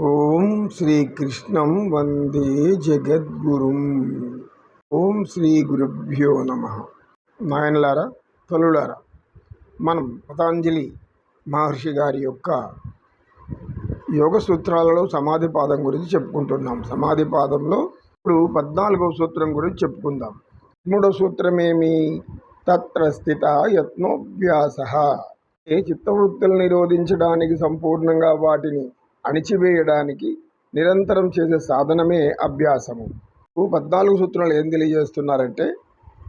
ఓం శ్రీకృష్ణం వందే జగద్గురుం. ఓం శ్రీ గురుభ్యో నమ. నాయనలారా తల్లులారా మనం పతాంజలి మహర్షి గారి యొక్క యోగ సూత్రాలలో సమాధి పాదం గురించి చెప్పుకుంటున్నాం. సమాధి పాదంలో ఇప్పుడు పద్నాలుగవ సూత్రం గురించి చెప్పుకుందాం. మూడో సూత్రమేమి? తత్ర స్థిత యత్నోభ్యాస. ఏ చిత్తవృత్తులు నిరోధించడానికి సంపూర్ణంగా వాటిని అణిచివేయడానికి నిరంతరం చేసే సాధనమే అభ్యాసము. పద్నాలుగు సూత్రాలు ఏం తెలియజేస్తున్నారంటే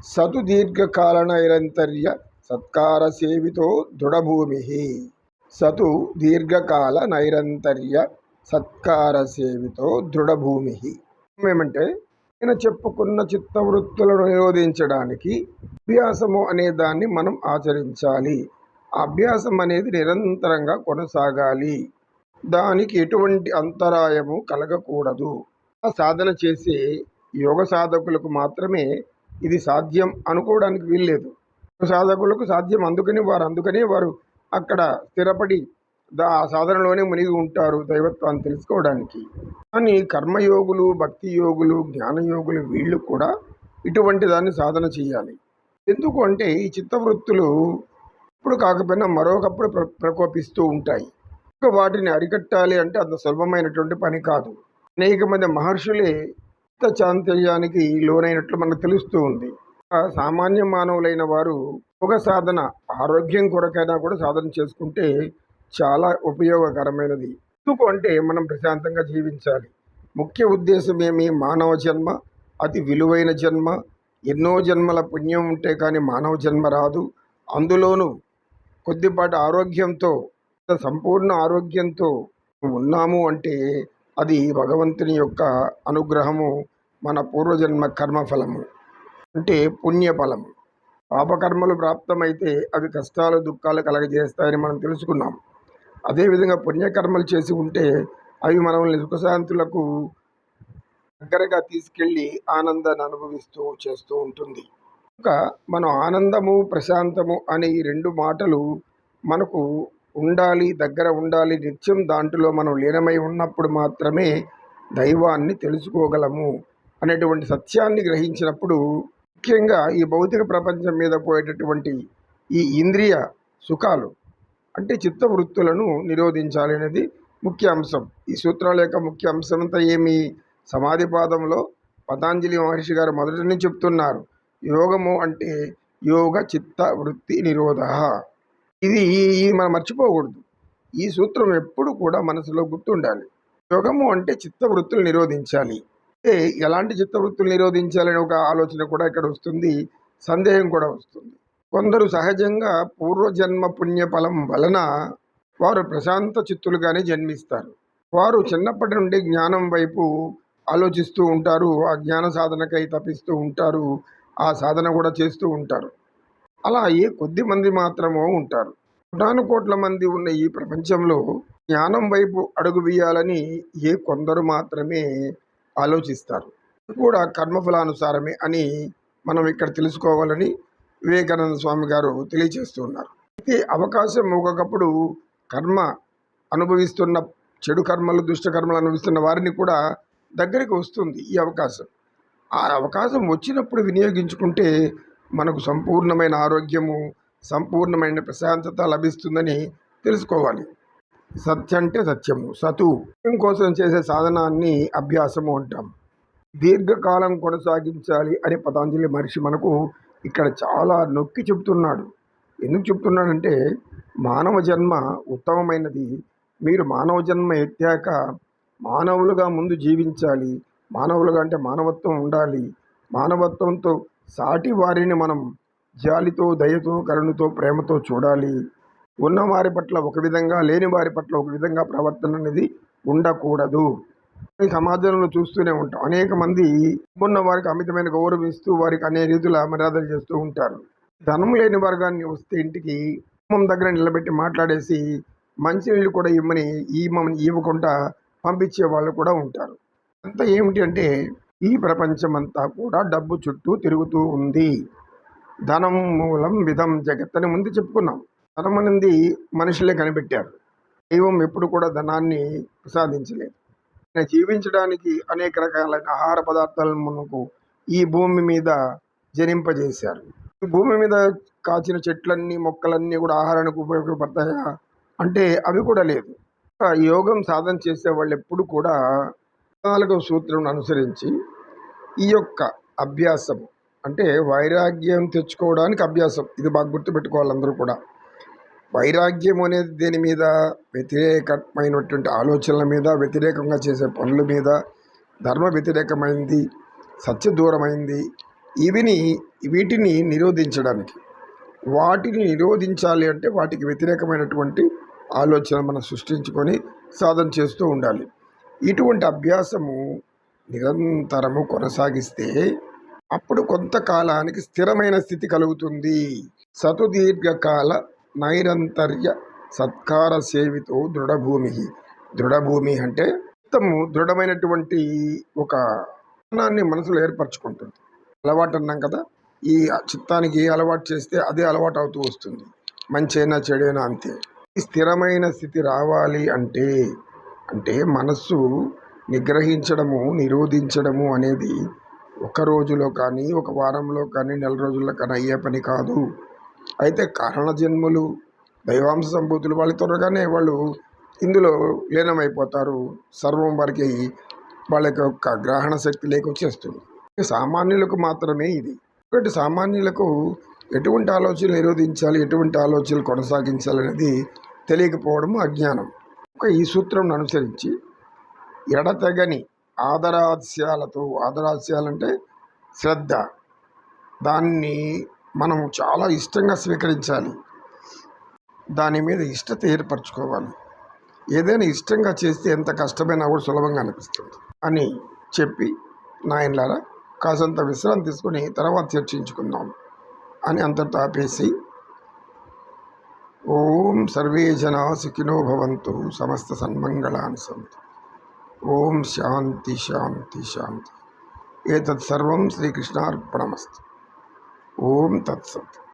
సతు దీర్ఘకాల నైరంతర్య సత్కార సేవితో దృఢభూమి సతు దీర్ఘకాల నైరంతర్య సత్కార సేవితో దృఢభూమి ఏమంటే నేను చెప్పుకున్న చిత్తవృత్తులను నిరోధించడానికి అభ్యాసము అనే దాన్ని మనం ఆచరించాలి. ఆ అభ్యాసం అనేది నిరంతరంగా కొనసాగాలి. దానికి ఎటువంటి అంతరాయము కలగకూడదు. ఆ సాధన చేసే యోగ సాధకులకు మాత్రమే ఇది సాధ్యం అనుకోవడానికి వీల్లేదు. యోగ సాధకులకు సాధ్యం అందుకని వారు అందుకనే వారు అక్కడ స్థిరపడి దా ఆ సాధనలోనే మునిగి ఉంటారు దైవత్వాన్ని తెలుసుకోవడానికి. కానీ కర్మయోగులు భక్తి యోగులు జ్ఞానయోగులు వీళ్ళు కూడా ఇటువంటి దాన్ని సాధన చేయాలి. ఎందుకు అంటే ఈ చిత్తవృత్తులు ఇప్పుడు కాకపోయినా మరొకప్పుడు ప్ర ప్రకోపిస్తూ ఉంటాయి. వాటిని అరికట్టాలి అంటే అంత సులభమైనటువంటి పని కాదు. అనేక మంది మహర్షులే చిత్త చాంతర్యానికి లోనైనట్లు మనకు తెలుస్తూ ఉంది. ఆ సామాన్య మానవులైన వారు ఒక సాధన ఆరోగ్యం కొరకైనా కూడా సాధన చేసుకుంటే చాలా ఉపయోగకరమైనది. ఎందుకు అంటే మనం ప్రశాంతంగా జీవించాలి. ముఖ్య ఉద్దేశం ఏమి? మానవ జన్మ అతి విలువైన జన్మ ఎన్నో జన్మల పుణ్యం ఉంటే కానీ మానవ జన్మ రాదు. అందులోనూ కొద్దిపాటి ఆరోగ్యంతో సంపూర్ణ ఆరోగ్యంతో ఉన్నాము అంటే అది భగవంతుని యొక్క అనుగ్రహము మన పూర్వజన్మ కర్మఫలము అంటే పుణ్యఫలము. పాపకర్మలు ప్రాప్తమైతే అవి కష్టాలు దుఃఖాలు కలగజేస్తాయని మనం తెలుసుకున్నాం. అదేవిధంగా పుణ్యకర్మలు చేసి ఉంటే అవి మనల్ని సుఖశాంతులకు దగ్గరగా తీసుకెళ్ళి ఆనందాన్ని అనుభవిస్తూ చేస్తూ ఉంటుంది. ఇంకా మనం ఆనందము ప్రశాంతము అనే ఈ రెండు మాటలు మనకు ఉండాలి దగ్గర ఉండాలి నిత్యం దాంట్లో మనం లీనమై ఉన్నప్పుడు మాత్రమే దైవాన్ని తెలుసుకోగలము అనేటువంటి సత్యాన్ని గ్రహించినప్పుడు ముఖ్యంగా ఈ భౌతిక ప్రపంచం మీద పోయేటటువంటి ఈ ఇంద్రియ సుఖాలు అంటే చిత్తవృత్తులను నిరోధించాలి అనేది ముఖ్య అంశం. ఈ సూత్రాల యొక్క ముఖ్య అంశం అంతా ఏమి? సమాధి పాదంలో పతాంజలి మహర్షి గారు మొదటి చెప్తున్నారు యోగము అంటే యోగ చిత్త వృత్తి నిరోధ. ఇది ఇది మనం మర్చిపోకూడదు. ఈ సూత్రం ఎప్పుడు కూడా మనసులో గుర్తుండాలి. యోగము అంటే చిత్తవృత్తులు నిరోధించాలి. అంటే ఎలాంటి చిత్తవృత్తులు నిరోధించాలనే ఒక ఆలోచన కూడా ఇక్కడ వస్తుంది. సందేహం కూడా వస్తుంది. కొందరు సహజంగా పూర్వజన్మ పుణ్యఫలం వలన వారు ప్రశాంత చిత్తులుగానే జన్మిస్తారు. వారు చిన్నప్పటి నుండి జ్ఞానం వైపు ఆలోచిస్తూ ఉంటారు. ఆ జ్ఞాన సాధనకై తపిస్తూ ఉంటారు. ఆ సాధన కూడా చేస్తూ ఉంటారు. అలా ఏ కొద్ది మంది మాత్రమో ఉంటారు. కోటాను కోట్ల మంది ఉన్న ఈ ప్రపంచంలో జ్ఞానం వైపు అడుగు వేయాలని ఏ కొందరు మాత్రమే ఆలోచిస్తారు. ఇది కూడా కర్మఫలానుసారమే అని మనం ఇక్కడ తెలుసుకోవాలని వివేకానంద స్వామి గారు తెలియచేస్తున్నారు అయితే అవకాశం ఒకప్పుడు కర్మ అనుభవిస్తున్న చెడు కర్మలు దుష్ట కర్మలు అనుభవిస్తున్న వారిని కూడా దగ్గరికి వస్తుంది ఈ అవకాశం. ఆ అవకాశం వచ్చినప్పుడు వినియోగించుకుంటే మనకు సంపూర్ణమైన ఆరోగ్యము సంపూర్ణమైన ప్రశాంతత లభిస్తుందని తెలుసుకోవాలి. సత్య అంటే సత్యము సతు. కోసం చేసే సాధనాన్ని అభ్యాసము అంటాం. దీర్ఘకాలం కొనసాగించాలి అని పతాంజలి మహర్షి మనకు ఇక్కడ చాలా నొక్కి చెప్తున్నాడు ఎందుకు చెప్తున్నాడంటే మానవ జన్మ ఉత్తమమైనది. మీరు మానవ జన్మ ఎత్తాక మానవులుగా ముందు జీవించాలి. మానవులుగా అంటే మానవత్వం ఉండాలి. మానవత్వంతో సాటి వారిని మనం జాలితో దయతో కరుణతో ప్రేమతో చూడాలి. ఉన్నవారి పట్ల ఒక విధంగా లేని వారి పట్ల ఒక విధంగా ప్రవర్తన అనేది ఉండకూడదు. సమాజంలో చూస్తూనే ఉంటాం. అనేక మంది ఉన్న వారికి అమితమైన గౌరవిస్తూ వారికి అనేక రీతుల మర్యాదలు చేస్తూ ఉంటారు. ధనం లేని వర్గాన్ని వస్తే ఇంటికి కుమ్మం దగ్గర నిలబెట్టి మాట్లాడేసి మంచినీళ్ళు కూడా ఇమ్మని ఈ మమ్మల్ని ఇవ్వకుండా పంపించే వాళ్ళు కూడా ఉంటారు. అంతా ఏమిటి అంటే ఈ ప్రపంచమంతా కూడా డబ్బు చుట్టూ తిరుగుతూ ఉంది. ధనం మూలం విధం జగత్ అని ముందు చెప్పుకున్నాం. ధనం అనేది మనుషులే కనిపెట్టారు. దైవం ఎప్పుడు కూడా ధనాన్ని ప్రసాదించలేదు. ఆయన జీవించడానికి అనేక రకాలైన ఆహార పదార్థాలను మనకు ఈ భూమి మీద జనింపజేశారు. ఈ భూమి మీద కాచిన చెట్లన్నీ మొక్కలన్నీ కూడా ఆహారానికి ఉపయోగపడతాయా? అంటే అవి కూడా లేదు. యోగం సాధన చేసే వాళ్ళు ఎప్పుడు కూడా నాలుగవ సూత్రం అనుసరించి ఈ యొక్క అభ్యాసం అంటే వైరాగ్యం తెచ్చుకోవడానికి అభ్యాసం. ఇది బాగా గుర్తుపెట్టుకోవాలి అందరూ కూడా. వైరాగ్యం అనేది దేని మీద? వ్యతిరేకమైనటువంటి ఆలోచనల మీద వ్యతిరేకంగా చేసే పనుల మీద ధర్మ వ్యతిరేకమైంది సత్య దూరమైంది. ఇవిని వీటిని నిరోధించడానికి వాటిని నిరోధించాలి అంటే వాటికి వ్యతిరేకమైనటువంటి ఆలోచన మనం సృష్టించుకొని సాధన చేస్తూ ఉండాలి. ఇటువంటి అభ్యాసము నిరంతరము కొనసాగిస్తే అప్పుడు కొంతకాలానికి స్థిరమైన స్థితి కలుగుతుంది. సతుదీర్ఘకాల నైరంతర్య సత్కార సేవితో దృఢభూమి. దృఢభూమి అంటే మొత్తము దృఢమైనటువంటి ఒక జ్ఞానాన్ని మనసులో ఏర్పరచుకుంటుంది. అలవాటు అన్నాం కదా ఈ చిత్తానికి ఏ అలవాటు చేస్తే అదే అలవాటు అవుతూ వస్తుంది. మంచైనా చెడైనా అంతే. స్థిరమైన స్థితి రావాలి అంటే అంటే మనస్సు నిగ్రహించడము నిరోధించడము అనేది ఒక రోజులో కానీ ఒక వారంలో కానీ నెల రోజుల్లో కానీ అయ్యే పని కాదు. అయితే కారణ జన్ములు దైవాంశ సంభూతులు వాళ్ళు త్వరగానే వాళ్ళు ఇందులో లీనమైపోతారు. సర్వం వారికి వాళ్ళ యొక్క గ్రహణ శక్తి లేకొచ్చేస్తుంది సామాన్యులకు మాత్రమే ఇది. ఒకటి సామాన్యులకు ఎటువంటి ఆలోచనలు నిరోధించాలి ఎటువంటి ఆలోచనలు కొనసాగించాలి అనేది తెలియకపోవడం అజ్ఞానం. ఈ సూత్రం అనుసరించి ఎడతెగని ఆదరాస్యాలతో ఆదరాస్యాలంటే శ్రద్ధ. దాన్ని మనం చాలా ఇష్టంగా స్వీకరించాలి. దాని మీద ఇష్టత ఏర్పరచుకోవాలి. ఏదైనా ఇష్టంగా చేస్తే ఎంత కష్టమైనా కూడా సులభంగా అనిపిస్తుంది. అని చెప్పి నాయనలారా కాసంత విశ్రాంతి తీసుకొని తర్వాత చర్చించుకుందాం అని అంతటితో ఆపేసి ओम सर्वे जना सुखिनो भवन्तु, समस्त सन्मङ्गलानि सन्तु। ओम शांति शांति शांति। एतत् सर्वं श्रीकृष्णार्पणमस्तु। ओम तत्सत्।